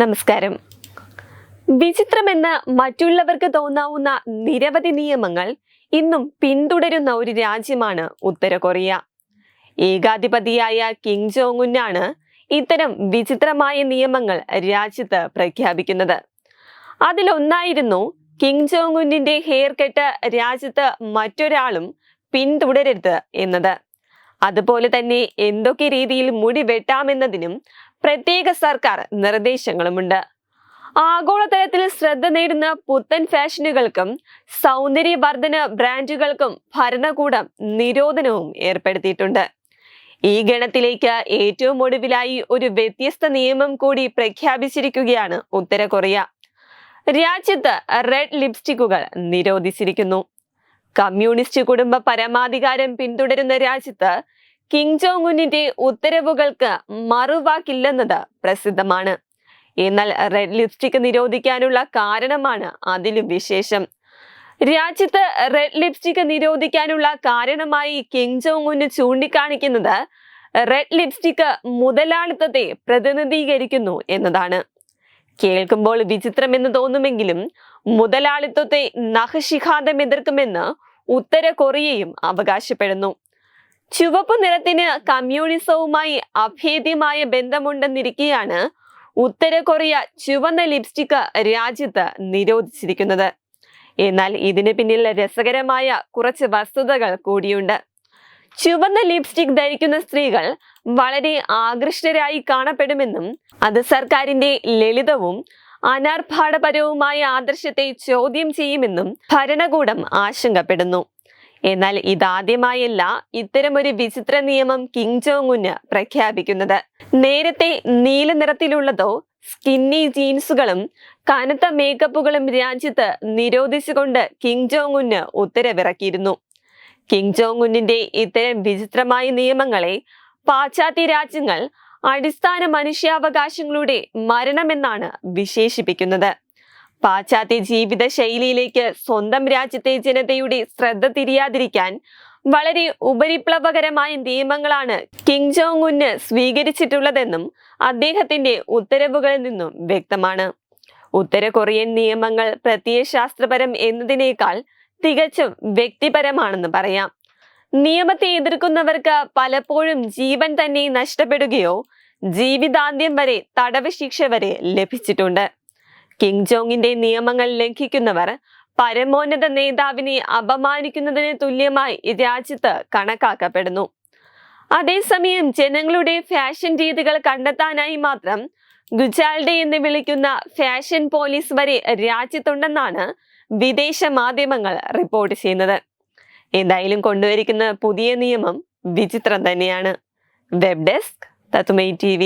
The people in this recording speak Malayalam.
നമസ്കാരം. വിചിത്രമെന്ന് മറ്റുള്ളവർക്ക് തോന്നാവുന്ന നിരവധി നിയമങ്ങൾ ഇന്നും പിന്തുടരുന്ന ഒരു രാജ്യമാണ് ഉത്തര കൊറിയ. ഏകാധിപതിയായ കിം ജോങ്ങുന്നാണ് ഇത്തരം വിചിത്രമായ നിയമങ്ങൾ രാജ്യത്ത് പ്രഖ്യാപിക്കുന്നത്. അതിലൊന്നായിരുന്നു കിം ജോങ്ങുന്നിന്റെ ഹെയർ കെട്ട് രാജ്യത്ത് മറ്റൊരാളും പിന്തുടരരുത് എന്നത്. അതുപോലെ തന്നെ എന്തൊക്കെ രീതിയിൽ മുടി വെട്ടാമെന്നതിനും പ്രത്യേക സർക്കാർ നിർദ്ദേശങ്ങളുമുണ്ട്. ആഗോളതലത്തിൽ ശ്രദ്ധ നേടുന്ന പുത്തൻ ഫാഷനുകൾക്കും സൗന്ദര്യവർദ്ധന ബ്രാൻഡുകൾക്കും ഭരണകൂടം നിരോധനവും ഏർപ്പെടുത്തിയിട്ടുണ്ട്. ഈ ഗണത്തിലേക്ക് ഏറ്റവും ഒടുവിലായി ഒരു വ്യത്യസ്ത നിയമം കൂടി പ്രഖ്യാപിച്ചിരിക്കുകയാണ് ഉത്തര കൊറിയ രാജ്യത്ത് റെഡ് ലിപ്സ്റ്റിക്കുകൾ നിരോധിച്ചിരിക്കുന്നു. കമ്മ്യൂണിസ്റ്റ് കുടുംബ പരമാധികാരം പിന്തുടരുന്ന രാജ്യത്ത് കിം ജോങ് ഉന്നിന്റെ ഉത്തരവുകൾക്ക് മറുവാക്കില്ലെന്നത് പ്രസിദ്ധമാണ്. എന്നാൽ റെഡ് ലിപ്സ്റ്റിക് നിരോധിക്കാനുള്ള കാരണമാണ് അതിലും വിശേഷം. രാജ്യത്ത് റെഡ് ലിപ്സ്റ്റിക് നിരോധിക്കാനുള്ള കാരണമായി കിങ് ജോങ് ഉന്ന് ചൂണ്ടിക്കാണിക്കുന്നത് റെഡ് ലിപ്സ്റ്റിക് മുതലാളിത്തത്തെ പ്രതിനിധീകരിക്കുന്നു എന്നതാണ്. കേൾക്കുമ്പോൾ വിചിത്രമെന്ന് തോന്നുമെങ്കിലും മുതലാളിത്തത്തെ നഖശിഖാന്തം എതിർക്കുമെന്ന് ഉത്തര കൊറിയയും അവകാശപ്പെടുന്നു. ചുവപ്പ് നിറത്തിന് കമ്മ്യൂണിസവുമായി അഭേദ്യമായ ബന്ധമുണ്ടെന്നിരിക്കെയാണ് ഉത്തര കൊറിയ ചുവന്ന ലിപ്സ്റ്റിക് രാജ്യത്ത് നിരോധിച്ചിരിക്കുന്നത്. എന്നാൽ ഇതിന് പിന്നിൽ രസകരമായ കുറച്ച് വസ്തുതകൾ കൂടിയുണ്ട്. ചുവന്ന ലിപ്സ്റ്റിക് ധരിക്കുന്ന സ്ത്രീകൾ വളരെ ആകൃഷ്ടരായി കാണപ്പെടുമെന്നും അത് സർക്കാരിന്റെ ലളിതവും അനാർഭാടപരവുമായ ആദർശത്തെ ചോദ്യം ചെയ്യുമെന്നും ഭരണകൂടം ആശങ്കപ്പെടുന്നു. എന്നാൽ ഇതാദ്യമായല്ല ഇത്തരമൊരു വിചിത്ര നിയമം കിങ് ജോങ്ങുന് പ്രഖ്യാപിക്കുന്നത്. നേരത്തെ നീല നിറത്തിലുള്ളതോ സ്കിന്നി ജീൻസുകളും കനത്ത മേക്കപ്പുകളും രാജ്യത്ത് നിരോധിച്ചുകൊണ്ട് കിങ് ജോങ്ങുന് ഉത്തരവിറക്കിയിരുന്നു. കിങ് ജോങ്ങുന്നിന്റെ ഇത്തരം വിചിത്രമായ നിയമങ്ങളെ പാശ്ചാത്യ രാജ്യങ്ങൾ അടിസ്ഥാന മനുഷ്യാവകാശങ്ങളുടെ മരണമെന്നാണ് വിശേഷിപ്പിക്കുന്നത്. പാശ്ചാത്യ ജീവിത ശൈലിയിലേക്ക് സ്വന്തം രാജ്യത്തെ ജനതയുടെ ശ്രദ്ധ തിരിയാതിരിക്കാൻ വളരെ ഉപരിപ്ലവകരമായ നിയമങ്ങളാണ് കിം ജോങ് ഉന്ന് സ്വീകരിച്ചിട്ടുള്ളതെന്നും അദ്ദേഹത്തിന്റെ ഉത്തരവുകളിൽ നിന്നും വ്യക്തമാണ്. ഉത്തര കൊറിയൻ നിയമങ്ങൾ പ്രത്യയശാസ്ത്രപരം എന്നതിനേക്കാൾ തികച്ചും വ്യക്തിപരമാണെന്ന് പറയാം. നിയമത്തെ എതിർക്കുന്നവർക്ക് പലപ്പോഴും ജീവൻ തന്നെ നഷ്ടപ്പെടുകയോ ജീവിതാന്ത്യം വരെ തടവ് ശിക്ഷ വരെ ലഭിച്ചിട്ടുണ്ട്. കിം ജോങ്ങിന്റെ നിയമങ്ങൾ ലംഘിക്കുന്നവർ പരമോന്നത നേതാവിനെ അപമാനിക്കുന്നതിന് തുല്യമായി രാജ്യത്ത് കണക്കാക്കപ്പെടുന്നു. അതേസമയം ജനങ്ങളുടെ ഫാഷൻ രീതികൾ കണ്ടെത്താനായി മാത്രം ഗുജാൽഡെ എന്ന് വിളിക്കുന്ന ഫാഷൻ പോലീസ് വരെ രാജ്യത്തുണ്ടെന്നാണ് വിദേശ മാധ്യമങ്ങൾ റിപ്പോർട്ട് ചെയ്യുന്നത്. എന്തായാലും കൊണ്ടുവരിക്കുന്ന പുതിയ നിയമം വിചിത്രം തന്നെയാണ്. വെബ് ഡെസ്ക് തത്തുമൈ ടി